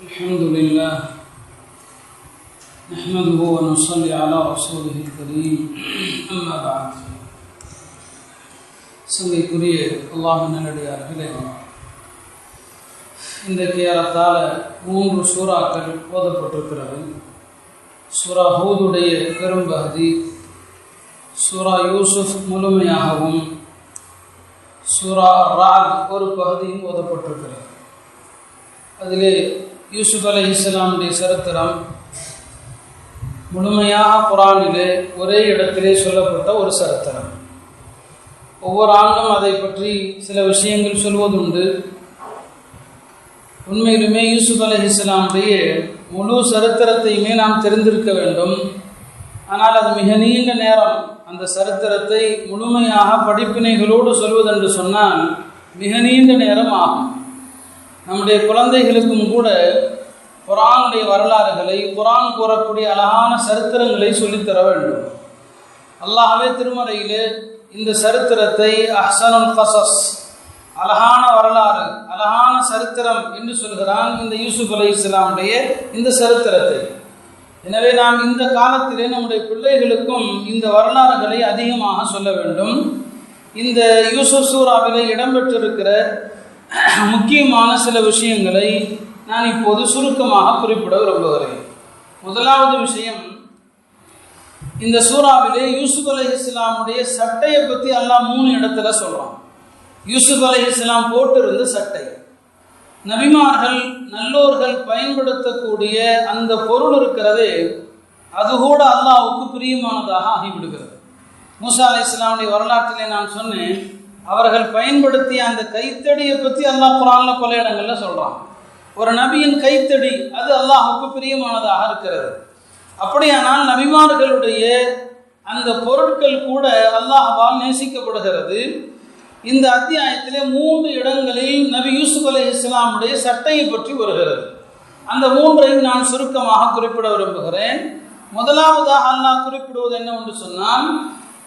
الحمد لله نحمده ونصلي على رسوله الكريم أما بعد சங்கைக்குரிய அல்லாஹ் நல்லடியார்களே இன்றைக்கு ஏறத்தாழ மூன்று சூறாக்கள் ஓதப்பட்டிருக்கிறது சூரா ஹூதுடைய பெரும்பகுதி சூரா யூசுஃப் முழுமையாகவும் சூரா ராக் ஒரு பகுதியும் ஓதப்பட்டிருக்கிறது அதிலே யூசுப் அலி இஸ்லாமுடைய சரித்திரம் முழுமையாக குரானிலே ஒரே இடத்திலே சொல்லப்பட்ட ஒரு சரித்திரம். ஒவ்வொரு ஆண்டும் அதை பற்றி சில விஷயங்கள் சொல்வதுண்டு. உண்மையிலுமே யூசுப் அலி இஸ்லாமுடைய முழு சரித்திரத்தையுமே நாம் தெரிந்திருக்க வேண்டும். ஆனால் அது மிக நீண்ட நேரம் அந்த சரித்திரத்தை முழுமையாக படிப்பினைகளோடு சொல்வதென்று சொன்னால் மிக நீண்ட நேரம் ஆகும். நம்முடைய குழந்தைகளுக்கும் கூட குரானுடைய வரலாறுகளை குரான் கூறக்கூடிய அழகான சரித்திரங்களை சொல்லித்தர வேண்டும். அல்லாஹவே திருமறையிலே இந்த சரித்திரத்தை அஹ்சனுல் கசஸ் அழகான வரலாறு அழகான சரித்திரம் என்று சொல்கிறான் இந்த யூசுப் அலி இஸ்லாமுடைய இந்த சரித்திரத்தை. எனவே நாம் இந்த காலத்திலே நம்முடைய பிள்ளைகளுக்கும் இந்த வரலாறுகளை அதிகமாக சொல்ல வேண்டும். இந்த யூசுப் சூறாவிலே இடம்பெற்றிருக்கிற முக்கியமான சில விஷயங்களை நான் இப்போது சுருக்கமாக குறிப்பிட விரும்புகிறேன். முதலாவது விஷயம் இந்த சூறாவிலே யூசுப் அலி இஸ்லாமுடைய சட்டையை பற்றி எல்லாம் மூணு இடத்துல சொல்கிறான் யூசுப் அலி இஸ்லாம் போட்டிருந்த சட்டை. நபிமார்கள் நல்லோர்கள் பயன்படுத்தக்கூடிய அந்த பொருள் இருக்கிறதே அது கூட அல்லாவுக்கு பிரியமானதாக ஆகிவிடுகிறது. மூசா அலி இஸ்லாமுடைய வரலாற்றிலே நான் சொன்னேன் அவர்கள் பயன்படுத்திய அந்த கைத்தடியை பற்றி அல்லாஹ் குரான்ல பல இடங்களில் சொல்கிறான் ஒரு நபியின் கைத்தடி அது அல்லாஹுக்கு பிரியமானதாக இருக்கிறது. அப்படியானால் நபிமார்களுடைய அந்த பொருட்கள் கூட அல்லாஹால் நேசிக்கப்படுகிறது. இந்த அத்தியாயத்திலே மூன்று இடங்களில் நபி யூசுப் அலி இஸ்லாமுடைய சட்டையை பற்றி வருகிறது. அந்த மூன்றையும் நான் சுருக்கமாக குறிப்பிட விரும்புகிறேன். முதலாவதாக அல்லாஹ் குறிப்பிடுவது என்னவென்று சொன்னால்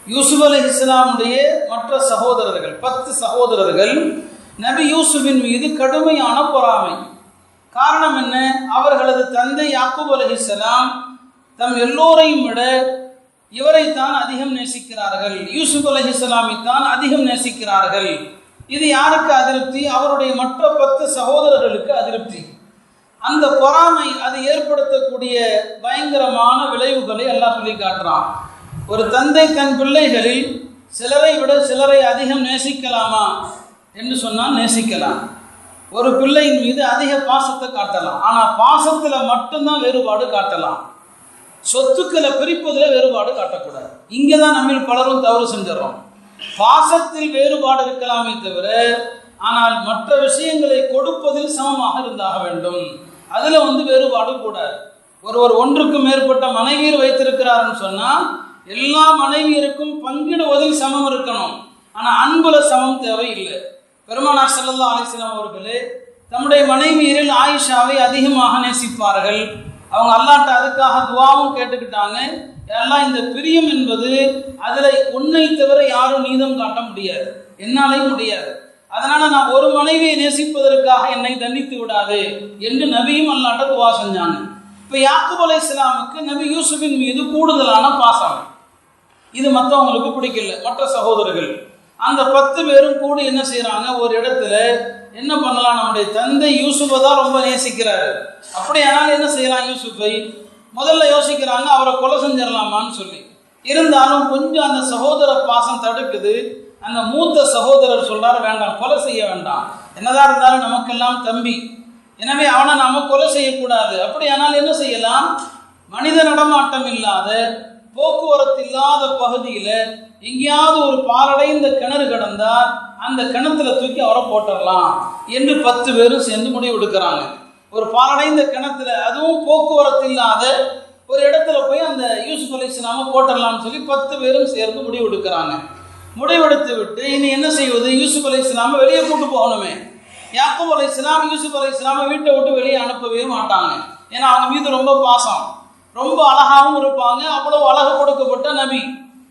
யூசுப் அலி இஸ்லாமுடைய மற்ற சகோதரர்கள் பத்து சகோதரர்கள் நபி யூசுஃபின் மீது கடுமையான பொறாமை. காரணம் என்ன? அவர்களது தந்தை யாக்கூப் அலி இஸ்லாம் தம் எல்லோரையும் விட இவரைத்தான் அதிகம் நேசிக்கிறார்கள். யூசுப் அலி இஸ்லாமை தான் அதிகம் நேசிக்கிறார்கள். இது யாருக்கு அதிருப்தி? அவருடைய மற்ற பத்து சகோதரர்களுக்கு அதிருப்தி. அந்த பொறாமை அது ஏற்படுத்தக்கூடிய பயங்கரமான விளைவுகளை எல்லாம் சொல்லி காட்டுறான். ஒரு தந்தை தன் பிள்ளைகளில் சிலரை விட சிலரை அதிகம் நேசிக்கலாமா என்று சொன்னால் நேசிக்கலாம். ஒரு பிள்ளையின் மீது அதிக பாசத்தை காட்டலாம். ஆனால் பாசத்தில் மட்டும்தான் வேறுபாடு காட்டலாம். சொத்துக்களை பிரிப்பதில் வேறுபாடு காட்டக்கூடாது. இங்கே தான் நம்ம பலரும் தவறு செஞ்சிடறோம். பாசத்தில் வேறுபாடு இருக்கலாமே தவிர ஆனால் மற்ற விஷயங்களை கொடுப்பதில் சமமாக இருந்தாக வேண்டும். அதில் வந்து வேறுபாடு கூடாது. ஒருவர் ஒன்றுக்கு மேற்பட்ட மனைவியர் வைத்திருக்கிறாருன்னு சொன்னால் எல்லா மனைவியருக்கும் பங்கிடுவதில் சமம் இருக்கணும். ஆனால் அன்புல சமம் தேவை இல்லை பெருமானார் செல்லல்லா அலிஸ்லாம் அவர்களே தம்முடைய மனைவியரில் ஆயிஷாவை அதிகமாக நேசிப்பார்கள். அவங்க அல்லாட்ட அதுக்காக துவாவும் கேட்டுக்கிட்டாங்க. எல்லாம் இந்த பிரியம் என்பது அதில் உன்னை தவிர யாரும் நீதம் காட்ட முடியாது. என்னாலே முடியாது. அதனால நான் ஒரு மனைவியை நேசிப்பதற்காக என்னை தண்டித்து விடாது என்று நபியும் அல்லாட்ட துவா செஞ்சாங்க. இப்போ யாக்குப் அலை இஸ்லாமுக்கு நபி யூசுஃபின் மீது கூடுதலான பாசம். இது மற்றவங்களுக்கு பிடிக்கல மற்ற சகோதரர்கள். அந்த பத்து பேரும் கூட என்ன செய்யறாங்க ஒரு இடத்துல என்ன பண்ணலாம்? நம்முடைய தந்தை யூசுஃபை தான் ரொம்ப நேசிக்கிறாரு. அப்படியானால் என்ன செய்யலாம் யூசுஃபை முதல்ல யோசிக்கிறாங்க அவரை கொலை செஞ்சிடலாமான்னு சொல்லி. இருந்தாலும் கொஞ்சம் அந்த சகோதர பாசம் தடுக்குது. அந்த மூத்த சகோதரர் சொல்றாரு வேண்டாம் கொலை செய்ய வேண்டாம். என்னதான் இருந்தாலும் நமக்கெல்லாம் தம்பி. எனவே அவனை நாம கொலை செய்யக்கூடாது. அப்படியானால் என்ன செய்யலாம்? மனித நடமாட்டம் இல்லாத போக்குவரத்து இல்லாத பகுதியில் எங்கேயாவது ஒரு பாலடைந்த கிணறு கிடந்தால் அந்த கிணத்துல தூக்கி அவரை போட்டுடலாம் என்று பத்து பேரும் சேர்ந்து முடிவு எடுக்கிறாங்க. ஒரு பாலடைந்த கிணத்துல அதுவும் போக்குவரத்து இல்லாத ஒரு இடத்துல போய் அந்த யூசுப் அலி இஸ்லாம போட்டுடலாம்னு சொல்லி பத்து பேரும் சேர்ந்து முடிவு எடுக்கிறாங்க. முடிவெடுத்து விட்டு இனி என்ன செய்வது? யூசுப் அலி இஸ்லாம வெளியே கூட்டு போகணுமே. யாக்கூப் அலி இஸ்லாம் யூசுப் அலி இஸ்லாம வீட்டை விட்டு வெளியே அனுப்பவே மாட்டாங்க. ஏன்னா அவங்க மீது ரொம்ப பாசம். ரொம்ப அழகாகவும் இருப்பாங்க. அவ்வளவு அழகு கொடுக்கப்பட்ட நபி.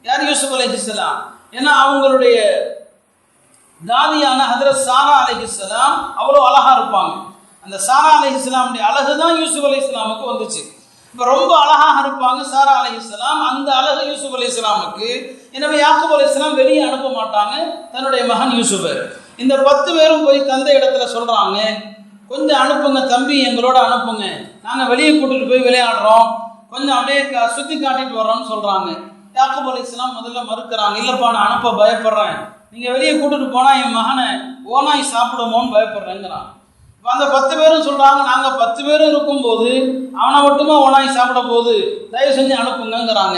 யார்? யூசுப் அலிஹிஸ்லாம் ஏன்னா அவங்களுடைய தாதியான ஹதரத் சாரா அலிஹிஸ்லாம் அவ்வளோ அழகா இருப்பாங்க. அந்த சாரா அலிஹிஸ்லாமுடைய அழகு தான் யூசுப் அலி இஸ்லாமுக்கு வந்துச்சு. இப்போ ரொம்ப அழகாக இருப்பாங்க சாரா அலி இஸ்லாம் அந்த அழகு யூசுப் அலி இஸ்லாமுக்கு எனவே யாக்கூப் அலி இஸ்லாம் வெளியே அனுப்ப மாட்டாங்க. தன்னுடைய மகன் யூசுஃபை இந்த பத்து பேரும் போய் தந்த இடத்துல சொல்கிறாங்க கொஞ்சம் அனுப்புங்க தம்பி எங்களோட அனுப்புங்க. நாங்கள் வெளியே கூட்டிகிட்டு போய் விளையாடுறோம். கொஞ்சம் அப்படியே சுத்தி காட்டிட்டு வர்றோம்னு சொல்றாங்க. யாக்கப் அலி இஸ்லாம் முதல்ல மறுக்கிறாங்க இல்லப்பா நான் அனுப்ப பயப்படுறேன். நீங்க வெளியே கூட்டிட்டு போனா என் மகனை ஓனாய் சாப்பிடுமோன்னு பயப்படுறேங்கிறான் அந்த பத்து பேரும் சொல்றாங்க நாங்க பத்து பேரும் இருக்கும்போது அவனை மட்டுமா ஓனாய் சாப்பிட போது தயவு செஞ்சு அனுப்புங்கிறாங்க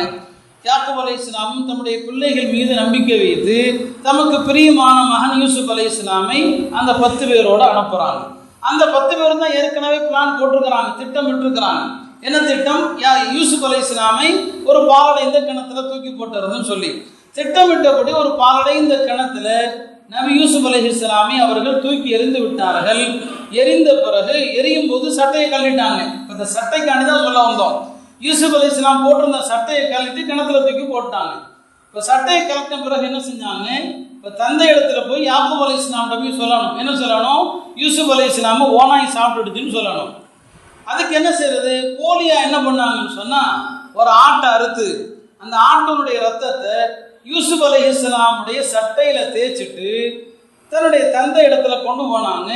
யாக்கூப் அலை இஸ்லாம் தம்முடைய பிள்ளைகள் மீது நம்பிக்கை வைத்து தமக்கு பிரியமான மகன் யூசுப் அலை இஸ்லாமை அந்த பத்து பேரோட அனுப்புறாங்க. அந்த பத்து பேரும் தான் ஏற்கனவே பிளான் போட்டிருக்கிறாங்க திட்டம் திட்டமிட்டிருக்கிறாங்க. என்ன திட்டம்? யா யூசுப் அலை இஸ்லாமை ஒரு பாலடைந்த கிணத்துல தூக்கி போட்டுறதுன்னு சொல்லி திட்டமிட்டபடி ஒரு பாலடைந்த கிணத்துல நபி யூசுப் அலை அவர்கள் தூக்கி எறிந்து விட்டார்கள். எரிந்த பிறகு எரியும் போது சட்டையை கழட்டிட்டாங்க. இப்போ இந்த சட்டைக்காண்டி தான் சொல்ல வந்தோம். யூசுப் அலி இஸ்லாம் போட்டிருந்த சட்டையை கழட்டி கிணத்துல தூக்கி போட்டாங்க இப்ப சட்டையை கலட்டின பிறகு என்ன செஞ்சாங்க? இப்ப தந்தை இடத்துல போய் யாக்கூப் அலி இஸ்லாம் போய் சொல்லணும். என்ன சொல்லணும்? யூசுப் அலி இஸ்லாம ஓனாய் சாப்பிட்டுடுச்சுன்னு சொல்லணும். அதுக்கு என்ன செய்யறது போலியா என்ன பண்ணாங்கன்னு சொன்னா ஒரு ஆட்டை அறுத்து அந்த ஆட்டனுடைய ரத்தத்தை யூசுப் அலி இஸ்லாமுடைய சட்டையில தேய்ச்சிட்டு தன்னுடைய தந்தை இடத்துல கொண்டு போனாங்க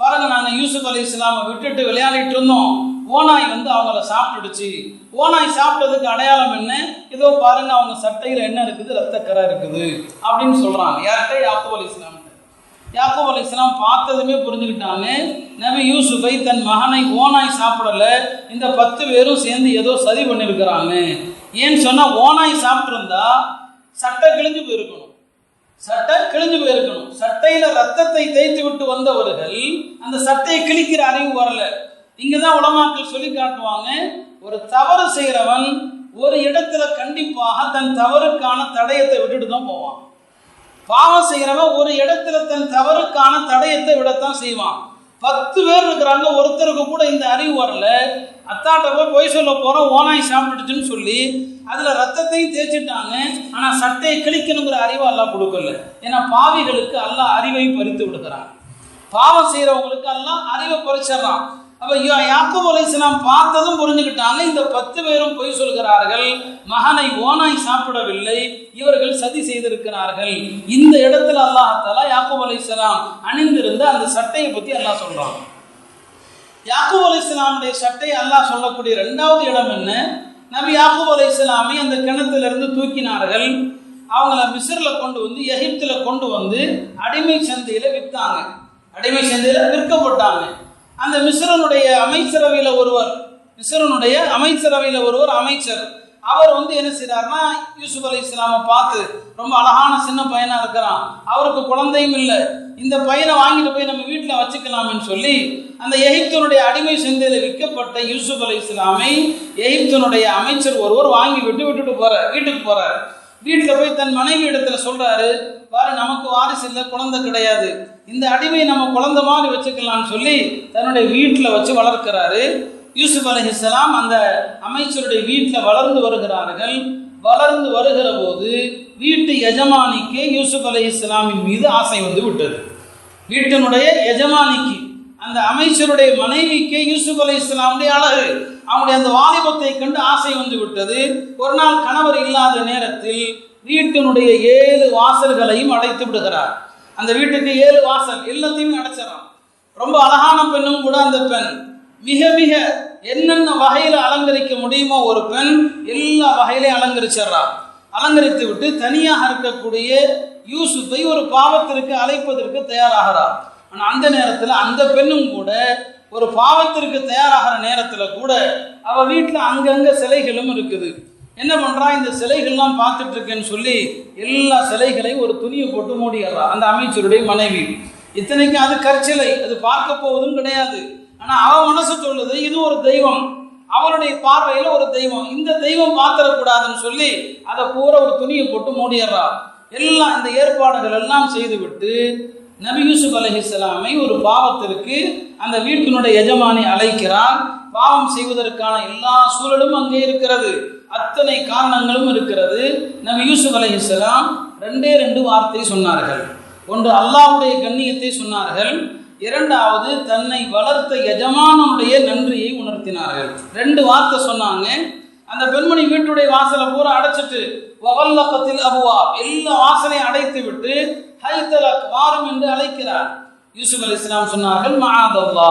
பாருங்க நாங்க யூசுப் அலி இஸ்லாமை விட்டுட்டு விளையாடிட்டு இருந்தோம். ஓனாய் வந்து அவங்கள சாப்பிட்டுடுச்சு. ஓனாய் சாப்பிட்டதுக்கு அடையாளம் என்ன? இதோ பாருங்க அவங்க சட்டையில என்ன இருக்குது? ரத்தக்கரை இருக்குது. அப்படின்னு சொல்றாங்க. யார்கிட்ட? யாக்கூப் அலி இஸ்லாம் யாக்கூப் அலி இஸ்லாம் பார்த்ததுமே புரிஞ்சுக்கிட்டாங்க நபி யூசுஃபை தன் மகனை ஓனாய் சாப்பிடல. இந்த பத்து பேரும் சேர்ந்து ஏதோ சதி பண்ணியிருக்கிறாங்க ஏன்னு சொன்னால் ஓனாய் சாப்பிட்ருந்தா சட்டை கிழிஞ்சு போயிருக்கணும். சட்டை கிழிஞ்சு போயிருக்கணும். சட்டையில் ரத்தத்தை தேய்த்து விட்டு வந்தவர்கள் அந்த சட்டையை கிழிக்கிற அறிவு வரல. இங்கதான் உலமாக்கள் சொல்லி காட்டுவாங்க ஒரு தவறு செய்கிறவன் ஒரு இடத்துல கண்டிப்பாக தன் தவறுக்கான தடயத்தை விட்டுட்டு தான் போவான். பாவம் செய்கிறவன் ஒரு இடத்துல தன் தவறுக்கான தடயத்தை விடத்தான் செய்வான். பத்து பேர் இருக்கிறாங்க ஒருத்தருக்கு கூட இந்த அறிவு வரல. அத்தாட்ட போய் பொய் சொல்ல போகிறோம் ஓனாய் சாப்பிட்டுச்சுன்னு சொல்லி அதில் ரத்தத்தையும் தேய்ச்சிட்டாங்க. ஆனால் சட்டையை கிழிக்கணுங்கிற அறிவை அல்லாஹ் கொடுக்கல. ஏன்னா பாவிகளுக்கு அல்லாஹ் அறிவை பறித்து விடுக்கிறான் பாவம் செய்கிறவங்களுக்கு எல்லாம் அறிவை பறிச்சிடறான். அப்போ யா- யாக்கூப் பார்த்ததும் புரிஞ்சுக்கிட்டாங்க இந்த பத்து பேரும் பொய் சொல்கிறார்கள் மகனை ஓனாய் சாப்பிடவில்லை இவர்கள் சதி செய்திருக்கிறார்கள். இந்த இடத்துல அல்லாஹாலா யாக்கூப் அலைஹிஸ்ஸலாம் அணிந்திருந்த அந்த சட்டையை பற்றி அல்லாஹ் சொல்கிறான் யாக்கூப் அலைஹிஸ்ஸலாமுடைய சட்டை அல்லாஹ் சொல்லக்கூடிய ரெண்டாவது இடம் என்ன? நபி யாக்கூப் அலைஹிஸ்ஸலாமை அந்த கிணத்துலருந்து தூக்கினார்கள். அவங்கள மிஸ்ரில் கொண்டு வந்து எகிப்தில் கொண்டு வந்து அடிமை சந்தையில் விற்றாங்க அடிமை சந்தையில் விற்கப்பட்டாங்க. அந்த மிஸ்ரனுடைய அமைச்சரவையில் ஒருவர் மிஸ்ரனுடைய அமைச்சரவையில் ஒருவர் அமைச்சர். அவர் வந்து என்ன செய்கிறார்னா யூசுப் அலி இஸ்லாமை பார்த்து ரொம்ப அழகான சின்ன பையனாக இருக்கிறான். அவருக்கு குழந்தையும் இல்லை. இந்த பையனை வாங்கிட்டு போய் நம்ம வீட்டில் வச்சுக்கலாம்னு சொல்லி அந்த எகிப்தனுடைய அடிமை சந்தையில் விற்கப்பட்ட யூசுப் அலி இஸ்லாமை எகிப்தனுடைய அமைச்சர் ஒருவர் வாங்கி விட்டு விட்டுட்டு போகிறார் வீட்டுக்கு போகிறார் வீட்டில் போய் தன் மனைவி இடத்துல சொல்கிறாரு பாரு நமக்கு வாரிசு இல்லை குழந்தை கிடையாது. இந்த அடிமையை நம்ம குழந்தை மாதிரி வச்சுக்கலாம்னு சொல்லி தன்னுடைய வீட்டில் வச்சு வளர்க்கிறாரு. யூசுப் அலைஹிஸ்ஸலாம் அந்த அமைச்சருடைய வீட்டில் வளர்ந்து வருகிறார்கள். வளர்ந்து வருகிற போது வீட்டு எஜமானிக்கு யூசுப் அலைஹிஸ்ஸலாமின் மீது ஆசை வந்து விட்டது. வீட்டினுடைய எஜமானிக்கு அந்த அமைச்சருடைய மனைவிக்கு யூசுப் அலை இஸ்லாமுடைய அழகு. அவனுடைய அந்த வாலிபத்தை கண்டு ஆசை வந்து விட்டது. ஒரு நாள் கணவர் இல்லாத நேரத்தில் வீட்டினுடைய ஏழு வாசல்களையும் அடைத்து விடுகிறார். அந்த வீட்டுக்கு ஏழு வாசல் எல்லாத்தையும் அடைச்சிடறான். ரொம்ப அழகான பெண்ணும் கூட அந்த பெண். மிக மிக என்னென்ன வகையில் அலங்கரிக்க முடியுமோ ஒரு பெண் எல்லா வகையிலையும் அலங்கரிச்சிடுறா அலங்கரித்து விட்டு தனியாக இருக்கக்கூடிய யூசுஃபை ஒரு பாவத்திற்கு அழைப்பதற்கு தயாராகிறார் ஆனால் அந்த நேரத்தில் அந்த பெண்ணும் கூட ஒரு பாவத்திற்கு தயாராகிற நேரத்தில் கூட அவ வீட்டில் அங்கங்கே சிலைகளும் இருக்குது. என்ன பண்ணுறா இந்த சிலைகள்லாம் பார்த்துட்டு இருக்கேன்னு சொல்லி எல்லா சிலைகளையும் ஒரு துணியை போட்டு மூடிடுறா. அந்த அமைச்சருடைய மனைவி. இத்தனைக்கும் அது கற்சிலை. அது பார்க்க போவதும் கிடையாது. ஆனால் அவ மனசு சொல்லுது இது ஒரு தெய்வம். அவளுடைய பார்வையில் ஒரு தெய்வம். இந்த தெய்வம் பார்த்துடக்கூடாதுன்னு சொல்லி அதை பூரா ஒரு துணியை போட்டு மூடிடுறா. எல்லாம் இந்த ஏற்பாடுகள் எல்லாம் செய்துவிட்டு நபி யூசுப் அலஹிஸ்லாமை ஒரு பாவத்திற்கு அந்த வீட்டினுடைய எஜமானி அழைக்கிறார். பாவம் செய்வதற்கான எல்லா சூழலும் அங்கே இருக்கிறது. அத்தனை காரணங்களும் இருக்கிறது. நபி யூசுப் அலஹிஸ்லாம் ரெண்டே ரெண்டு வார்த்தை சொன்னார்கள். ஒன்று அல்லாவுடைய கண்ணியத்தை சொன்னார்கள். இரண்டாவது தன்னை வளர்த்த எஜமானனுடைய நன்றியை உணர்த்தினார்கள். ரெண்டு வார்த்தை சொன்னாங்க. அந்த பெண்மணி வீட்டுடைய வாசலை பூரா அடைச்சிட்டு வவல்லக்கத்தில் அபுவா எல்லா வாசலையும் அடைத்து விட்டு ஹைத்தலக் வாரம் என்று அழைக்கிறார். யூசுப் அலி இஸ்லாம் சொன்னார்கள் மகாதல்லா.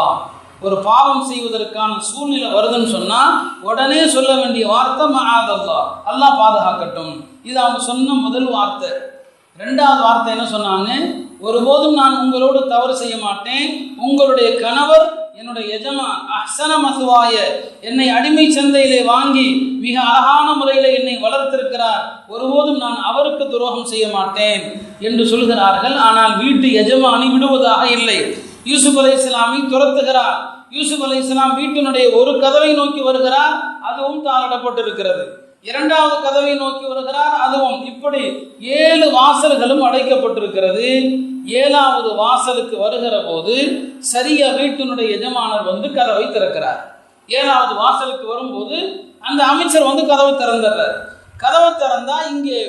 ஒரு பாவம் செய்வதற்கான சூழ்நிலை வருதுன்னு சொன்னா உடனே சொல்ல வேண்டிய வார்த்தை மகாதல்லா. அல்லாஹ் பாதுகாக்கட்டும். இது அவங்க சொன்ன முதல் வார்த்தை. ரெண்டாவது வார்த்தை என்ன சொன்னாங்க ஒருபோதும் நான் உங்களோடு தவறு செய்ய மாட்டேன். உங்களுடைய கணவர் என்னுடைய எஜமான் அசன மசுவாய என்னை அடிமை சந்தையிலே வாங்கி மிக அழகான முறையில் என்னை வளர்த்திருக்கிறார். ஒருபோதும் நான் அவருக்கு துரோகம் செய்ய மாட்டேன் என்று சொல்கிறார்கள். ஆனால் வீட்டு எஜமானி விடுவதாக இல்லை. யூசுப் அலை இஸ்லாமை துரத்துகிறார். யூசுப் அலை இஸ்லாம் வீட்டினுடைய ஒரு கதவை நோக்கி வருகிறார். அதுவும் தாளிடப்பட்டிருக்கிறது. இரண்டாவது கதவை நோக்கி வருகிறார். அதுவும் இப்படி ஏழு வாசல்களும் அடைக்கப்பட்டிருக்கிறது. ஏழாவது வாசலுக்கு வருகிற போது சரியா வீட்டினுடைய எஜமானர் வந்து கதவை திறக்கிறார். ஏழாவது வாசலுக்கு வரும்போது அந்த அமைச்சர் வந்து கதவை திறந்துடுறார். கதவை திறந்தா இங்கே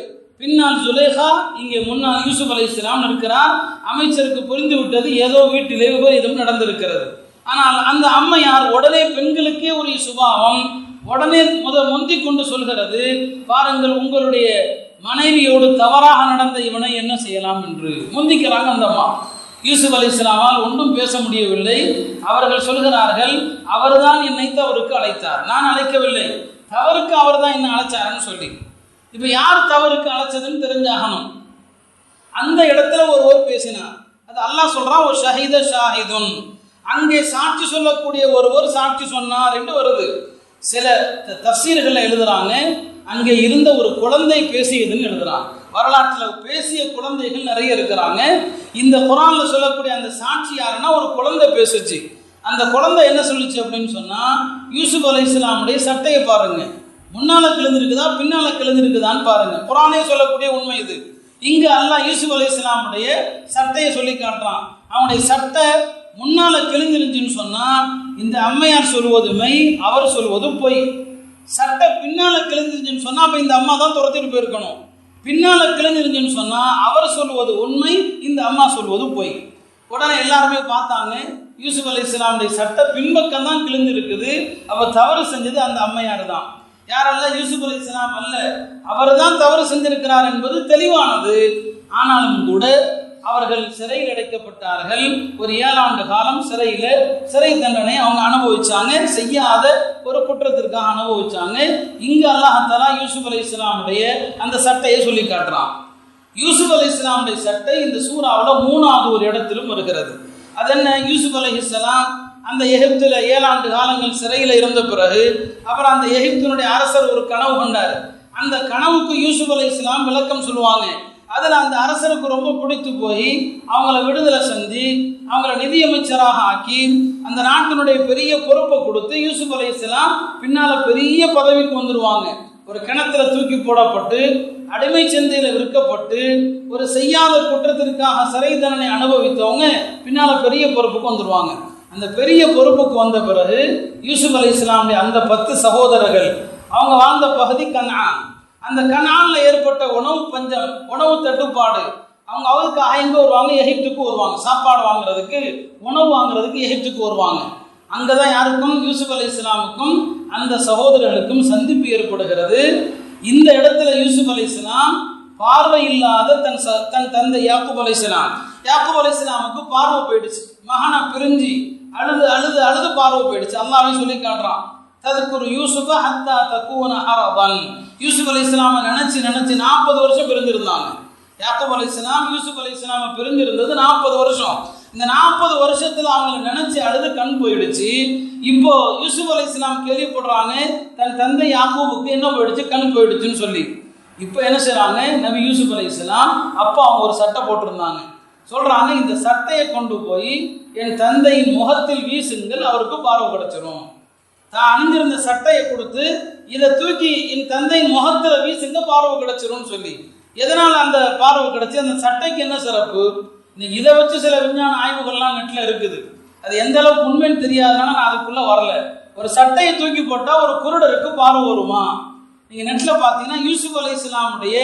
பின்னால் சுலேகா இங்கே முன்னால் யூசுப் அலி இஸ்லாம் இருக்கிறார் அமைச்சருக்கு புரிந்து விட்டது ஏதோ வீட்டிலே விபரீதம் நடந்திருக்கிறது. ஆனால் அந்த அம்மையார் உடனே பெண்களுக்கே ஒரு சுபாவம் உடனே முத முந்தி கொண்டு சொல்கிறது பாருங்கள் உங்களுடைய மனைவியோடு தவறாக நடந்த இவனை என்ன செய்யலாம்? என்று. முந்திக்கிறாங்க அந்த அம்மா. யூசுப் அலி இஸ்லாமால் ஒன்றும் பேச முடியவில்லை. அவர்கள் சொல்கிறார்கள் அவர்தான் என்னை தவறுக்கு அழைத்தார். நான் அழைக்கவில்லை. தவறுக்கு அவர் தான் என்ன அழைச்சாருன்னு சொல்லி. இப்போ யார் தவறுக்கு அழைச்சதுன்னு தெரிஞ்சாகணும் அந்த இடத்துல ஒருவர் பேசினார். அது அல்லாஹ் சொல்கிறான் ஒரு ஷஹீத ஷாஹிதுன். அங்கே சாட்சி சொல்லக்கூடிய ஒருவர் சாட்சி சொன்னார் என்று வருது. சில தஃசீர்களை எழுதுறாங்க அங்கே இருந்த ஒரு குழந்தை பேசியதுன்னு எழுதுறாங்க. வரலாற்றில் பேசிய குழந்தைகள் நிறைய இருக்கிறாங்க. இந்த குரான்ல சொல்லக்கூடிய அந்த சாட்சி யாருன்னா ஒரு குழந்தை பேசுச்சு. அந்த குழந்தை என்ன சொல்லுச்சு அப்படின்னு சொன்னா யூசுப் அலி இஸ்லாமுடைய சட்டையை பாருங்க. முன்னால கிழந்திருக்குதா பின்னால கிழந்திருக்குதான்னு பாருங்க. குரானே சொல்லக்கூடிய உண்மை இது. இங்க அல்லாஹ் யூசுப் அலி இஸ்லாமுடைய சட்டையை சொல்லி காட்டுறான். அவனுடைய சட்டை முன்னால கிழிஞ்சிருந்துச்சுன்னு சொன்னா இந்த அம்மையார் சொல்வது மெய் அவர் சொல்வதும் பொய். சட்டை பின்னால கிழிஞ்சிருச்சுன்னு சொன்னா அப்ப இந்த அம்மா தான் துரத்திட்டு போயிருக்கணும். பின்னால கிழிஞ்சிருந்துச்சுன்னு சொன்னா அவர் சொல்வது உண்மை இந்த அம்மா சொல்வது பொய். உடனே எல்லாருமே பார்த்தாங்க யூசுப் அலி இஸ்லாமுடைய சட்டை பின்பக்கம் தான் கிழிந்து இருக்குது அவ தவறு செஞ்சது அந்த அம்மையார் தான். யாரல்ல? யூசுப் அலி இஸ்லாம் அல்ல. அவர் தான் தவறு செஞ்சிருக்கிறார் என்பது தெளிவானது. ஆனாலும் கூட அவர்கள் சிறையில் அடைக்கப்பட்டார்கள். ஒரு ஏழாண்டு காலம் சிறையில் சிறை தண்டனை அவங்க அனுபவிச்சாங்க. செய்யாத ஒரு குற்றத்திற்காக அனுபவிச்சாங்க. இங்கு அல்லாஹாலா யூசுப் அலி இஸ்லாமுடைய அந்த சட்டையை சொல்லி காட்டுறான். யூசுப் அலி இஸ்லாமுடைய சட்டை இந்த சூறாவில் மூணாவது ஒரு இடத்திலும் வருகிறது. அது என்ன? யூசுப் அலி இஸ்லாம் அந்த எகிப்தில் ஏழாண்டு காலங்கள் சிறையில் இருந்த பிறகு அப்புறம் அந்த எகிப்தினுடைய அரசர் ஒரு கனவு கொண்டார். அந்த கனவுக்கு யூசுப் அலி இஸ்லாம் விளக்கம் சொல்லுவாங்க. அதில் அந்த அரசருக்கு ரொம்ப பிடித்து போய் அவங்கள விடுதலை செஞ்சு அவங்கள நிதியமைச்சராக ஆக்கி அந்த நாட்டினுடைய பெரிய பொறுப்பை கொடுத்து யூசுப் அலி இஸ்லாம் பின்னால் பெரிய பதவிக்கு வந்துடுவாங்க ஒரு கிணத்துல தூக்கி போடப்பட்டு அடிமை சந்தையில் விற்கப்பட்டு ஒரு செய்யாத குற்றத்திற்காக சிறை தண்டனை அனுபவித்தவங்க பின்னால் பெரிய பொறுப்புக்கு வந்துடுவாங்க அந்த பெரிய பொறுப்புக்கு வந்த பிறகு யூசுப் அலி இஸ்லாமுடைய அந்த பத்து சகோதரர்கள் அவங்க வாழ்ந்த பகுதி கண்ணான் அந்த கனானில் ஏற்பட்ட உணவு பஞ்சம் உணவு தட்டுப்பாடு. அவங்க அவருக்கு எங்கே வருவாங்க எகிப்துக்கு வருவாங்க. சாப்பாடு வாங்குறதுக்கு உணவு வாங்குறதுக்கு எகிப்துக்கு வருவாங்க. அங்கே தான் யாருக்கும்? யூசுப் அலி இஸ்லாமுக்கும் அந்த சகோதரர்களுக்கும் சந்திப்பு ஏற்படுகிறது. இந்த இடத்துல யூசுப் அலி இஸ்லாம் பார்வை இல்லாத தன் ச தன் தந்தை யாக்குப் அலி இஸ்லாம். யாக்குப் அலி இஸ்லாமுக்கு பார்வை போயிடுச்சு. மகனா பிரிஞ்சு அழுது அழுது அழுது பார்வை போயிடுச்சு. அல்லாவே சொல்லி காட்டுறான். ததுக்குரு யூசுஃப ஹத்தா தக்குவன அரபன் யூசுப் அலி இஸ்லாமை நினச்சி நினச்சி நாற்பது வருஷம் பிரிஞ்சிருந்தாங்க யாக்கப் அலி இஸ்லாம் யூசுப் அலி இஸ்லாமை பிரிஞ்சிருந்தது நாற்பது வருஷம். இந்த நாற்பது வருஷத்தில் அவங்களை நினச்சி அழுது கண் போயிடுச்சு. இப்போ யூசுப் அலி இஸ்லாம் கேள்விப்படுறாங்க தன் தந்தை யாக்கூபுக்கு என்ன போயிடுச்சு? கண் போயிடுச்சுன்னு சொல்லி. இப்போ என்ன செய்கிறாங்க நபி யூசுப் அலி இஸ்லாம் அப்போ அவங்க ஒரு சட்டை போட்டிருந்தாங்க. சொல்கிறாங்க இந்த சட்டையை கொண்டு போய் என் தந்தையின் முகத்தில் வீசுங்கள் அவருக்கு பார்வை கிடச்சிரும். தான் அணிஞ்சிருந்த சட்டையை கொடுத்து இதை தூக்கி என் தந்தையின் முகத்தில் வீசுங்க பார்வை கிடைச்சிரும்னு சொல்லி. எதனால் அந்த பார்வை கிடைச்சி? அந்த சட்டைக்கு என்ன சிறப்பு? இன்னைக்கு இதை வச்சு சில விஞ்ஞான ஆய்வுகள்லாம் நெட்டில் இருக்குது. அது எந்த அளவுக்கு உண்மைன்னு தெரியாதனால நான் அதுக்குள்ளே வரல. ஒரு சட்டையை தூக்கி போட்டால் ஒரு குருடருக்கு பார்வை வருமா? நீங்கள் நெட்டில் பார்த்தீங்கன்னா யூசுப் அலி இஸ்லாமுடைய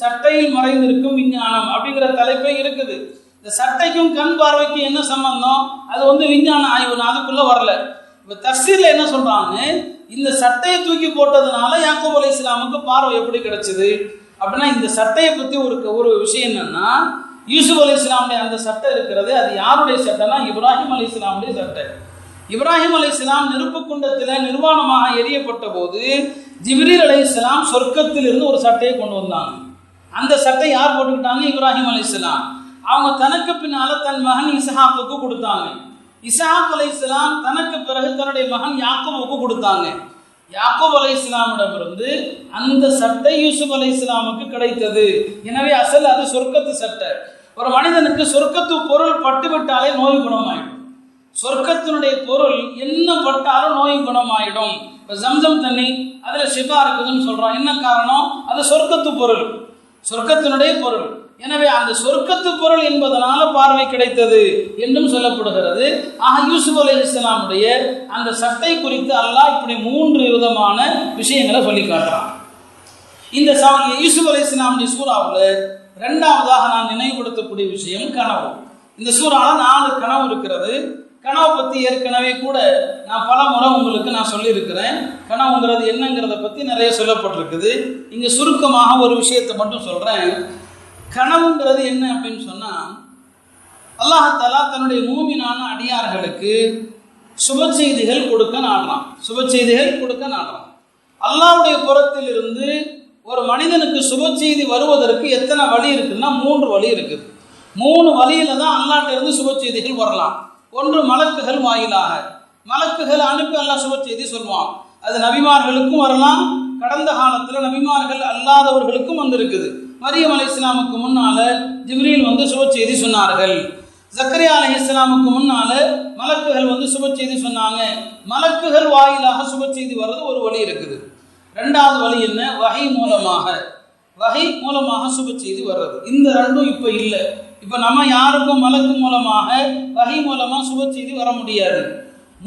சட்டையில் மறைந்திருக்கும் விஞ்ஞானம் அப்படிங்கிற தலைப்பே இருக்குது. இந்த சட்டைக்கும் கண் பார்வைக்கும் என்ன சம்பந்தம்? அது வந்து விஞ்ஞான ஆய்வு. நான் அதுக்குள்ளே வரல. இப்போ தஃசீரில் என்ன சொல்றாங்க இந்த சட்டையை தூக்கி போட்டதுனால யாக்கூப் அலி இஸ்லாமுக்கு பார்வை எப்படி கிடைச்சது? அப்படின்னா இந்த சட்டையை பற்றி ஒரு ஒரு விஷயம் என்னன்னா யூசுப் அலி இஸ்லாமுடைய அந்த சட்டை இருக்கிறது அது யாருடைய சட்டைனா இப்ராஹிம் அலி இஸ்லாமுடைய சட்டை. இப்ராஹிம் அலி இஸ்லாம் நெருப்பு குண்டத்தில் நிர்வாணமாக எரியப்பட்ட போது ஜிப்ரீல் அலி இஸ்லாம் சொர்க்கத்திலிருந்து ஒரு சட்டையை கொண்டு வந்தாங்க. அந்த சட்டை யார் போட்டுக்கிட்டாங்க? இப்ராஹிம் அலி இஸ்லாம் அவங்க தனக்கு பின்னால தன் மகன் இஸ்ஹாக்குக்கு கொடுத்தாங்க. இசாப் அலை இஸ்லாம் தனக்கு பிறகு தன்னுடைய மகன் யாக்கூபுக்கு கொடுத்தாங்க. யாக்கோப் அலை இஸ்லாமிடமிருந்து அந்த சட்டை யூசுப் அலை இஸ்லாமுக்கு கிடைத்தது. எனவே அசல் அது சொர்க்கத்து சட்டை. ஒரு மனிதனுக்கு சொர்க்கத்து பொருள் பட்டுவிட்டாலே நோய் குணமாயிடும். சொர்க்கத்தினுடைய பொருள் என்ன பட்டாலும் நோய் குணமாயிடும். இப்போ ஜம்சம் தண்ணி அதில் ஷிஃபா இருக்குதுன்னு சொல்கிறோம் என்ன காரணம்? அது சொர்க்கத்து பொருள். சொர்க்கத்தினுடைய பொருள். எனவே அந்த சொர்க்கத்து பொருள் என்பதனால பார்வை கிடைத்தது என்றும் சொல்லப்படுகிறது. ஆக யூசுப் அலி இஸ்லாமுடைய அந்த சட்டை குறித்து அல்லாஹ் இப்படி மூன்று விதமான விஷயங்களை சொல்லி காட்டுறான். இந்த ச- யூசுப் அலி இஸ்லாமுடைய சூறாவில் ரெண்டாவதாக நான் நினைவுபடுத்தக்கூடிய விஷயம் கனவு. இந்த சூறாவில் நாலு கனவு இருக்கிறது. கனவை பற்றி ஏற்கனவே கூட நான் பல முறை உங்களுக்கு நான் சொல்லியிருக்கிறேன். கனவுங்கிறது என்னங்கிறத பற்றி நிறைய சொல்லப்பட்டிருக்குது. இங்கே சுருக்கமாக ஒரு விஷயத்தை மட்டும் சொல்கிறேன் கனவுங்கிறது என்ன அப்படின்னு சொன்னால் அல்லாஹாலா தன்னுடைய மூமினான அடியார்களுக்கு சுப செய்திகள் கொடுக்க நாடுறான். சுப செய்திகள் கொடுக்க நாடுறான். அல்லாவுடைய புறத்தில் இருந்து ஒரு மனிதனுக்கு சுப செய்தி வருவதற்கு எத்தனை வழி இருக்குன்னா மூன்று வழி இருக்குது மூணு வழியில தான் அல்லாட்டிலிருந்து சுப செய்திகள் வரலாம். ஒன்று மலக்குகள் வாயிலாக. மலக்குகள் அனுப்பி அல்லாஹ் சுப செய்தி சொல்லுவான் அது நபிமார்களுக்கும் வரலாம். கடந்த காலத்தில் நபிமார்கள் அல்லாதவர்களுக்கும் வந்திருக்குது. மரியம் அலி இஸ்லாமுக்கு முன்னால ஜிப்ரீல் வந்து சுப செய்தி சொன்னார்கள். ஜக்கரியா அலி இஸ்லாமுக்கு முன்னால மலக்குகள் வந்து சுப செய்தி சொன்னாங்க. மலக்குகள் வாயிலாக சுப செய்தி வர்றது ஒரு வழி இருக்குது. ரெண்டாவது வழி என்ன? வகை மூலமாக. வகை மூலமாக சுப செய்தி வர்றது. இந்த ரெண்டும் இப்போ இல்லை. இப்போ நம்ம யாருக்கும் மலக்கு மூலமாக வகை மூலமாக சுப செய்தி வர முடியாது.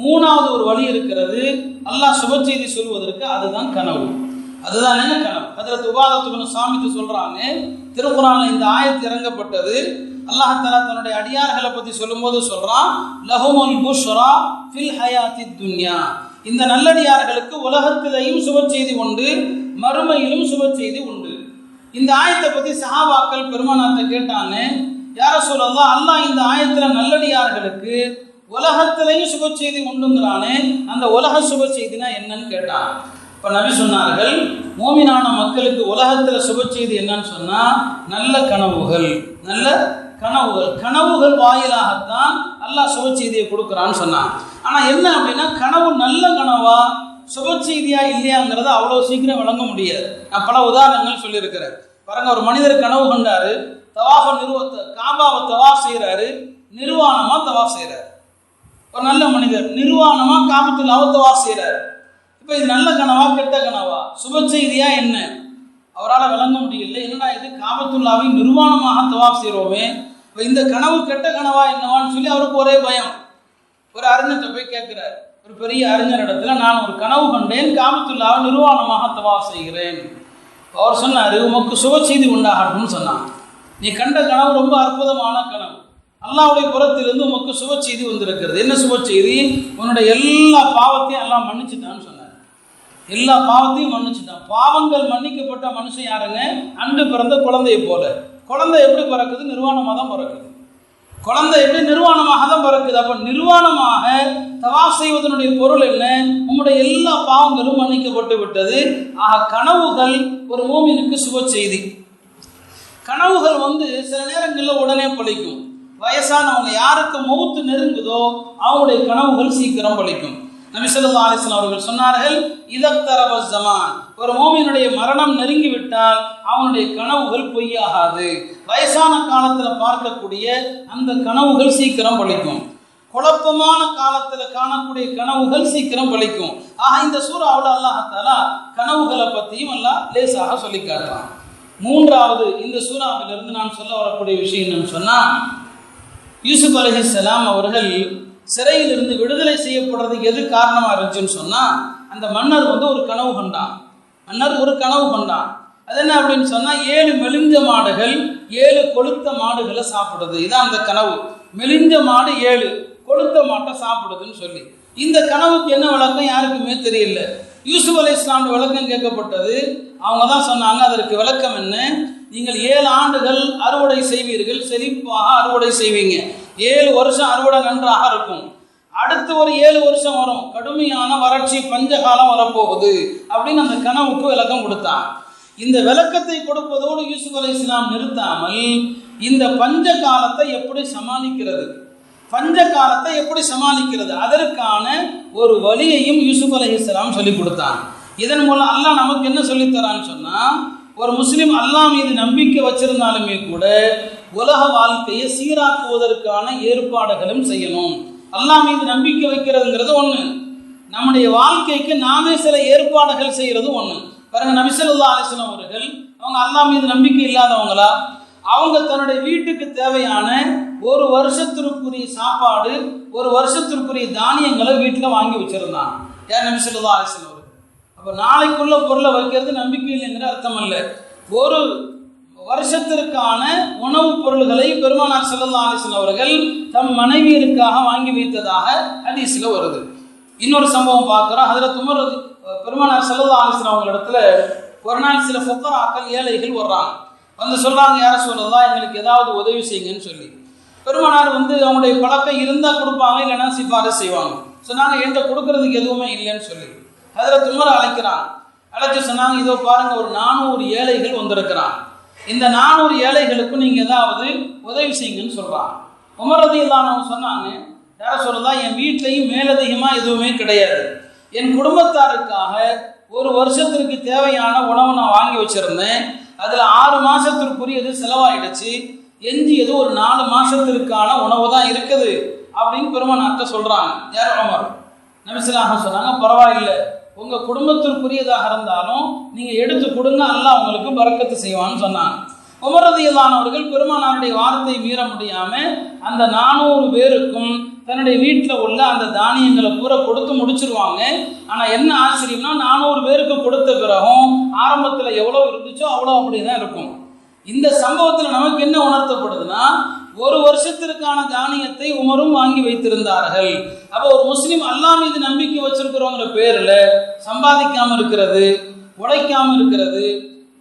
மூணாவது ஒரு வழி இருக்கிறது. அல்லாஹ் சுப செய்தி சொல்வதற்கு அதுதான் கனவு. அதுதான் என்ன கனவு? அதில் உபாதத்துக்கு சாமித்து சொல்கிறாங்க திருக்குறானில் இந்த ஆயத்து இறங்கப்பட்டது. அல்லாஹ் தன்னுடைய அடியார்களை பற்றி சொல்லும்போது சொல்கிறான் லஹுமுல் புஷ்ரா ஃபில் ஹயாத்தி துன்யா. இந்த நல்லடியார்களுக்கு உலகத்திலையும் சுப செய்தி உண்டு மறுமையிலும் சுப செய்தி உண்டு. இந்த ஆயத்தை பற்றி சஹாபாக்கள் பெருமானாத்தை கேட்டாங்க யார சொல்லலாம் அல்லாஹ் இந்த ஆயத்தில் நல்லடியார்களுக்கு உலகத்திலையும் சுப செய்தி உண்டுங்கிறானே அந்த உலக சுப செய்தினா என்னன்னு கேட்டான். இப்போ நபி சொன்னார்கள் மோமினான மக்களுக்கு உலகத்தில் சுப செய்தி என்னன்னு சொன்னா நல்ல கனவுகள் நல்ல கனவுகள். கனவுகள் வாயிலாகத்தான் அல்லாஹ் சுப செய்தியை கொடுக்குறான்னு சொன்னான். ஆனால் என்ன அப்படின்னா கனவு நல்ல கனவா சுப செய்தியா இல்லையாங்கிறத அவ்வளோ சீக்கிரம் விளங்க முடியாது. நான் பல உதாரணங்கள் சொல்லியிருக்கிறேன். பாருங்க ஒரு மனிதர் கனவு கண்டாரு தவாஃப நிறுவத்தை காபாவை தவாஃப் செய்கிறாரு நிர்வாணமாக தவாஃப் செய்கிறாரு ஒரு நல்ல மனிதர் நிர்வாணமா அவ தவாஃப் செய்கிறாரு இப்போ இது நல்ல கனவா கெட்ட கனவா? சுப செய்தியா என்ன? அவரால் விளங்க முடியல. என்னடா இது? காபத்துல்லாவை நிர்வாணமாக தவாப் செய்கிறோமே இப்போ இந்த கனவு கெட்ட கனவா என்னவான்னு சொல்லி அவருக்கு ஒரே பயம். ஒரு அறிஞர்கிட்ட போய் கேட்குறாரு. ஒரு பெரிய அறிஞர் இடத்துல நான் ஒரு கனவு கண்டேன் காமத்துல்லாவை நிர்வாணமாக தவாப் செய்கிறேன். அவர் சொன்னார் உமக்கு சுப செய்தி உண்டாகட்டும்னு சொன்னான் நீ கண்ட கனவு ரொம்ப அற்புதமான கனவு. அல்லாவுடைய புறத்திலிருந்து உமக்கு சுப செய்தி வந்திருக்கிறது. என்ன சுப செய்தி? உன்னுடைய எல்லா பாவத்தையும் எல்லாம் மன்னிச்சுட்டான்னு சொன்னான். எல்லா பாவத்தையும் மன்னிச்சுட்டான். பாவங்கள் மன்னிக்கப்பட்ட மனுஷன் யாருங்க? அன்று பிறந்த குழந்தையை போல. குழந்தை எப்படி பிறக்குது? நிர்வாணமாக தான் பிறக்குது. குழந்தை எப்படி நிர்வாணமாக தான் பிறக்குது? அப்போ நிர்வாணமாக தவா செய்வதனுடைய பொருள் என்ன? உங்களுடைய எல்லா பாவங்களும் மன்னிக்கப்பட்டு விட்டது. ஆக கனவுகள் ஒரு மூமினுக்கு சுப செய்தி. கனவுகள் வந்து சில நேரங்களில் உடனே பழிக்கும். வயசானவங்க யாருக்கு மௌத்து நெருங்குதோ அவங்களுடைய கனவுகள் சீக்கிரம் பழிக்கும். நபிசல்லா அலிஸ்லாம் அவர்கள் சொன்னார்கள் இதக்தரப ஜமான் ஒரு மோமியனுடைய மரணம் நெருங்கி விட்டால் அவனுடைய கனவுகள் பொய்யாகாது. வயசான காலத்தில் பார்க்கக்கூடிய அந்த கனவுகள் சீக்கிரம் பழிக்கும். குழப்பமான காலத்தில் காணக்கூடிய கனவுகள் சீக்கிரம் பழிக்கும். ஆக இந்த சூறாவில் அல்லாஹாலா கனவுகளை பற்றியும் எல்லாம் லேசாக சொல்லி காட்டுறான். மூன்றாவது இந்த சூறாவிலிருந்து நான் சொல்ல வரக்கூடிய விஷயம் என்னன்னு சொன்னால் யூசுப் அலைஹிஸ்ஸலாம் அவர்கள் சிறையிலிருந்து விடுதலை செய்யப்படுறதுக்கு எது காரணமாக இருந்துச்சுன்னு சொன்னால் அந்த மன்னர் வந்து ஒரு கனவு கண்டான். மன்னர் ஒரு கனவு கண்டான். அது என்ன அப்படின்னு சொன்னால் ஏழு மெலிஞ்ச மாடுகள் ஏழு கொளுத்த மாடுகளை சாப்பிடுது. இதான் அந்த கனவு. மெலிஞ்ச மாடு ஏழு கொளுத்த மாட்டை சாப்பிடுதுன்னு சொல்லி. இந்த கனவுக்கு என்ன விளக்கம் யாருக்குமே தெரியல. யூசுப் அலி இஸ்லாம் விளக்கம் கேட்கப்பட்டது. அவங்க தான் சொன்னாங்க அதற்கு விளக்கம் என்ன? நீங்கள் ஏழு ஆண்டுகள் அறுவடை செய்வீர்கள் செழிப்பாக அறுவடை செய்வீங்க. ஏழு வருஷம் அறுவடை நன்றாக இருக்கும். அடுத்து ஒரு ஏழு வருஷம் வரும். கடுமையான வறட்சி பஞ்சகாலம் வரப்போகுது அப்படின்னு அந்த கனவுக்கு விளக்கம் கொடுத்தான். இந்த விளக்கத்தை கொடுப்பதோடு யூசுப் அலி இஸ்லாம் நிறுத்தாமல் இந்த பஞ்ச காலத்தை எப்படி சமாளிக்கிறது? பஞ்ச காலத்தை எப்படி சமாளிக்கிறது? அதற்கான ஒரு வழியையும் யூசுப் அலி இஸ்லாம் சொல்லி கொடுத்தான். இதன் மூலம் அல்லாஹ் நமக்கு என்ன சொல்லித்தரான்னு சொன்னால் ஒரு முஸ்லீம் அல்லாஹ் மீது நம்பிக்கை வச்சிருந்தாலுமே கூட உலக வாழ்க்கையை சீராக்குவதற்கான ஏற்பாடுகளும் செய்யணும். அல்லா மீது நம்பிக்கை வைக்கிறதுங்கிறது ஒன்று நம்முடைய வாழ்க்கைக்கு நாமே சில ஏற்பாடுகள் செய்கிறது ஒன்று பாருங்க நபிசல்லா அலிஸ்லாம் அவர்கள் அவங்க அல்லா மீது நம்பிக்கை இல்லாதவங்களா? அவங்க தன்னுடைய வீட்டுக்கு தேவையான ஒரு வருஷத்திற்குரிய சாப்பாடு ஒரு வருஷத்திற்குரிய தானியங்களை வீட்டில் வாங்கி வச்சிருந்தாங்க. யார் நபிசல்லா அலிஸ்லாம் அவர்கள்? அப்போ நாளைக்குள்ள பொருளை வைக்கிறது நம்பிக்கை இல்லைங்கிற அர்த்தம் அல்ல. ஒரு வருஷத்திற்கான உணவுப் பொருள்களை பெருமானார் செல்லல்லா அலிஸ்லாம் அவர்கள் தம் மனைவியருக்காக வாங்கி வைத்ததாக ஹதீஸில் வருது. இன்னொரு சம்பவம் பார்க்குறோம். அதில் துமர் பெருமானார் செல்லல்லா அலிஸ்லாம் அவங்க இடத்துல ஒரு நாள் சில ஃபொக்கராக்கள் ஏழைகள் வர்றாங்க. வந்து சொல்கிறாங்க யார சொல்கிறதா எங்களுக்கு ஏதாவது உதவி செய்யுங்கன்னு சொல்லி. பெருமானார் வந்து அவங்களுடைய பழக்கம் இருந்தால் கொடுப்பாங்க இல்லைன்னா சிபாரிசு செய்வாங்க. சொன்னாங்க என்கிட்ட கொடுக்கறதுக்கு எதுவுமே இல்லைன்னு சொல்லி. அதில் துமரை அழைக்கிறாங்க. அழைச்சி சொன்னாங்க இதோ பாருங்கள் ஒரு நானூறு ஏழைகள் வந்திருக்கிறான் இந்த நானூறு ஏழைகளுக்கும் நீங்கள் ஏதாவது உதவி செய்யுங்கன்னு சொல்கிறாங்க உமரதி இல்லாதவங்க சொன்னாங்க யார சொல்லலாம் என் வீட்லேயும் மேலதிகமாக எதுவுமே கிடையாது. என் குடும்பத்தாருக்காக ஒரு வருஷத்திற்கு தேவையான உணவை நான் வாங்கி வச்சுருந்தேன். அதில் ஆறு மாதத்திற்குரியது செலவாயிடுச்சு. எஞ்சியது ஒரு நாலு மாதத்திற்கான உணவு தான் இருக்குது. அப்படின்னு பெருமானார்ட்ட சொல்கிறாங்க யார் உமர்? நபிசிலாக சொன்னாங்க பரவாயில்லை. உங்கள் குடும்பத்திற்குரியதாக இருந்தாலும் நீங்கள் எடுத்து கொடுங்க அல்லாஹ் உங்களுக்கு பறக்கத்து செய்வான்னு சொன்னாங்க. உமரதியலானவர்கள் பெருமானாருடைய வார்த்தை மீற முடியாமல் அந்த நானூறு பேருக்கும் தன்னுடைய வீட்டில் உள்ள அந்த தானியங்களை பூரா கொடுத்து முடிச்சிருவாங்க. ஆனால் என்ன ஆச்சரியம்னா நானூறு பேருக்கு கொடுத்த பிறகும் ஆரம்பத்தில் எவ்வளோ இருந்துச்சோ அவ்வளோ அப்படி தான் இருக்கும். இந்த சம்பவத்தில் நமக்கு என்ன உணர்த்தப்படுதுன்னா ஒரு வருஷத்திற்கான தானியத்தை உமரும் வாங்கி வைத்திருந்தார்கள். அப்போ ஒரு முஸ்லீம் அல்லா மீது நம்பிக்கை வச்சிருக்கிறவங்கிற பேரில் சம்பாதிக்காம இருக்கிறது உழைக்காம இருக்கிறது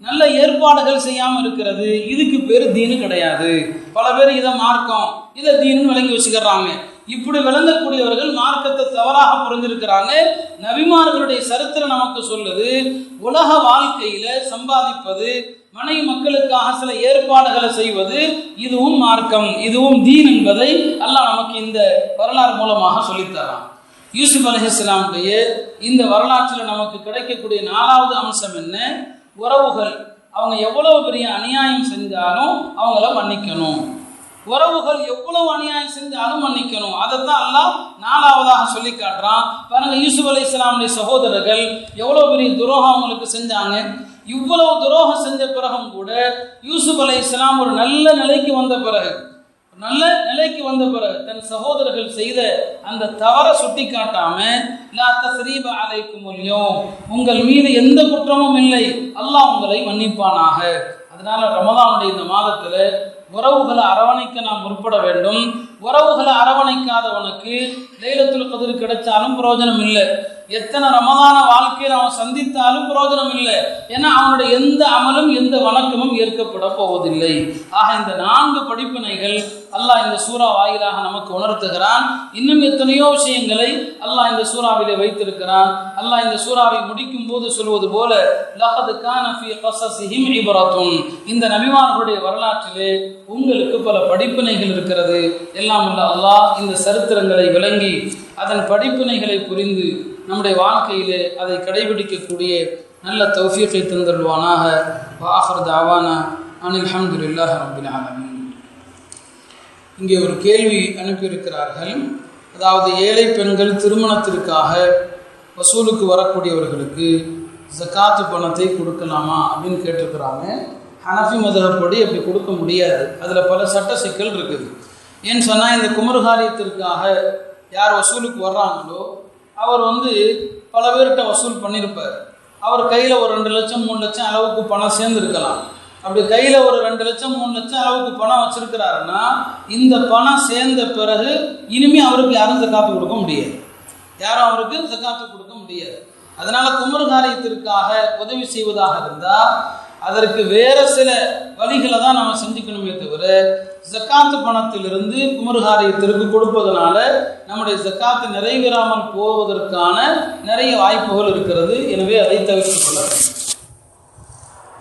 நல்ல ஏற்பாடுகள் செய்யாம இருக்கிறது இதுக்கு பேர் தீனு கிடையாது. பல பேர் இதை மார்க்கம் இதை தீனு விளங்கி வச்சுக்கிறாங்க. இப்படி விளங்கக்கூடியவர்கள் மார்க்கத்தை தவறாக புரிஞ்சிருக்கிறாங்க நபிமார்களுடைய சரித்திரம் நமக்கு சொல்லுது உலக வாழ்க்கையில சம்பாதிப்பது மனை மக்களுக்காக சில ஏற்பாடுகளை செய்வது இதுவும் மார்க்கம் இதுவும் தீன் என்பதை அல்லாஹ் நமக்கு இந்த வரலாறு மூலமாக சொல்லித்தரான். யூசுப் அலஹிஸ்லாமுடைய இந்த வரலாற்றில் நமக்கு கிடைக்கக்கூடிய நாலாவது அம்சம் என்ன? உறவுகள். அவங்க எவ்வளவு பெரிய அநியாயம் செஞ்சாலும் அவங்கள மன்னிக்கணும். உறவுகள் எவ்வளவு அநியாயம் செஞ்சாலும் மன்னிக்கணும். அதைத்தான் அல்லாஹ் நாலாவதாக சொல்லி காட்டுறான். பாருங்க யூசுப் அலி இஸ்லாமுடைய சகோதரர்கள் எவ்வளவு பெரிய துரோகம் அவங்களுக்கு செஞ்சாங்க. இவ்வளவு துரோகம் செஞ்ச பிறகும் கூட யூசுப் அலி இஸ்லாம் ஒரு நல்ல நிலைக்கு வந்த பிறகு நல்ல நிலைக்கு வந்த பிறகு தன் சகோதரர்கள் செய்த அந்த தவறை சுட்டி காட்டாம லா தஸ்ரீப மொழியும் உங்கள் மீது எந்த குற்றமும் இல்லை. அல்லாஹ் உங்களை மன்னிப்பானாக. அதனால ரமதானுடைய இந்த மாதத்துல உறவுகளை அரவணைக்க நாம் முற்பட வேண்டும். உறவுகளை அரவணைக்காதவனுக்கு லைலத்துல் கதிர் கிடைச்சாலும் பிரயோஜனம் இல்லை. எத்தனை ரமதான வாழ்க்கையில் அவன் சந்தித்தாலும் பிரயோஜனம் இல்லை. ஏன்னா அவனுடைய எந்த அமலும் எந்த வணக்கமும் ஏற்கப்பட போவதில்லை. ஆக இந்த நான்கு படிப்பினைகள் அல்லாஹ் இந்த சூறா வாயிலாக நமக்கு உணர்த்துகிறான். இன்னும் எத்தனையோ விஷயங்களை அல்லாஹ் இந்த சூறாவிலே வைத்திருக்கிறான். அல்லாஹ் இந்த சூறாவை முடிக்கும் போது சொல்வது போல லஹது கான இந்த நபிமார்களுடைய வரலாற்றிலே உங்களுக்கு பல படிப்பினைகள் இருக்கிறது. எல்லாம் அல்ல அல்லாஹ் இந்த சரித்திரங்களை விளங்கி அதன் படிப்பினைகளை புரிந்து நம்முடைய வாழ்க்கையிலே அதை கடைபிடிக்கக்கூடிய நல்ல தௌஃபீக்கை தந்தருவானாக வாஹர் தாவானா. அனில் அஹமதுல்லாஹ் ரபில் ஆலமீன். இங்கே ஒரு கேள்வி அனுப்பியிருக்கிறார்கள். அதாவது ஏழை பெண்கள் திருமணத்திற்காக வசூலுக்கு வரக்கூடியவர்களுக்கு ஜக்காத்து பணத்தை கொடுக்கலாமா அப்படின்னு கேட்டிருக்கிறாங்க. ஹனஃபி மதகப்படி அப்படி கொடுக்க முடியாது. அதில் பல சட்ட சிக்கல் இருக்குது. ஏன்னு சொன்னால் இந்த குமரகாரியத்திற்காக யார் வசூலுக்கு வர்றாங்களோ அவர் வந்து பல பேர்கிட்ட வசூல் பண்ணியிருப்பார் அவர் கையில் ஒரு ரெண்டு லட்சம் மூணு லட்சம் அளவுக்கு பணம் சேர்ந்துருக்கலாம். அப்படி கையில் ஒரு ரெண்டு லட்சம் மூணு லட்சம் அளவுக்கு பணம் வச்சுருக்கிறாருன்னா இந்த பணம் சேர்ந்த பிறகு இனிமேல் அவருக்கு யாரும் ஜக்காத்து கொடுக்க முடியாது. யாரும் அவருக்கு ஜக்காத்து கொடுக்க முடியாது. அதனால் குமர்காரியத்திற்காக உதவி செய்வதாக இருந்தால் அதற்கு வேற சில வழிகளை தான் நம்ம செஞ்சுக்கணுமே தவிர ஜக்காத்து பணத்திலிருந்து குமர்காரியத்திற்கு கொடுப்பதனால நம்முடைய ஜக்காத்து நிறைவேறாமல் போவதற்கான நிறைய வாய்ப்புகள் இருக்கிறது எனவே அதை தவிர்த்துக் கொள்ள வேண்டும்.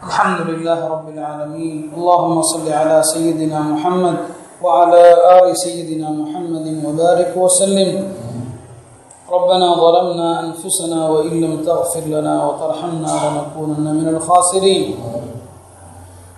الحمد لله رب العالمين اللهم صل على سيدنا محمد وعلى آل سيدنا محمد وبارك وسلم ربنا ظلمنا أنفسنا وإن لم تغفر لنا وترحمنا لنكونن من الخاسرين.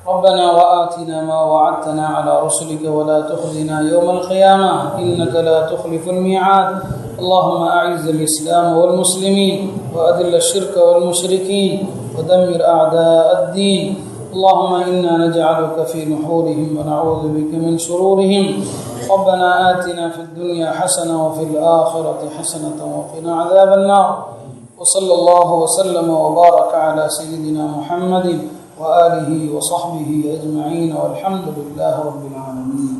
ربنا وآتنا ما وعدتنا على رسلك ولا تخزنا يوم القيامة. إنك لا تخلف الميعاد. اللهم أعز الإسلام والمسلمين وأذل الشرك والمشركين ودمر أعداء الدين. اللهم إنا نجعلك في نحورهم ونعوذ بك من شرورهم. ربنا آتنا في الدنيا حسنة وفي الآخرة حسنة وقنا عذاب النار. وصلى الله وسلم وبارك على سيدنا محمد وآله وصحبه أجمعين والحمد لله رب العالمين.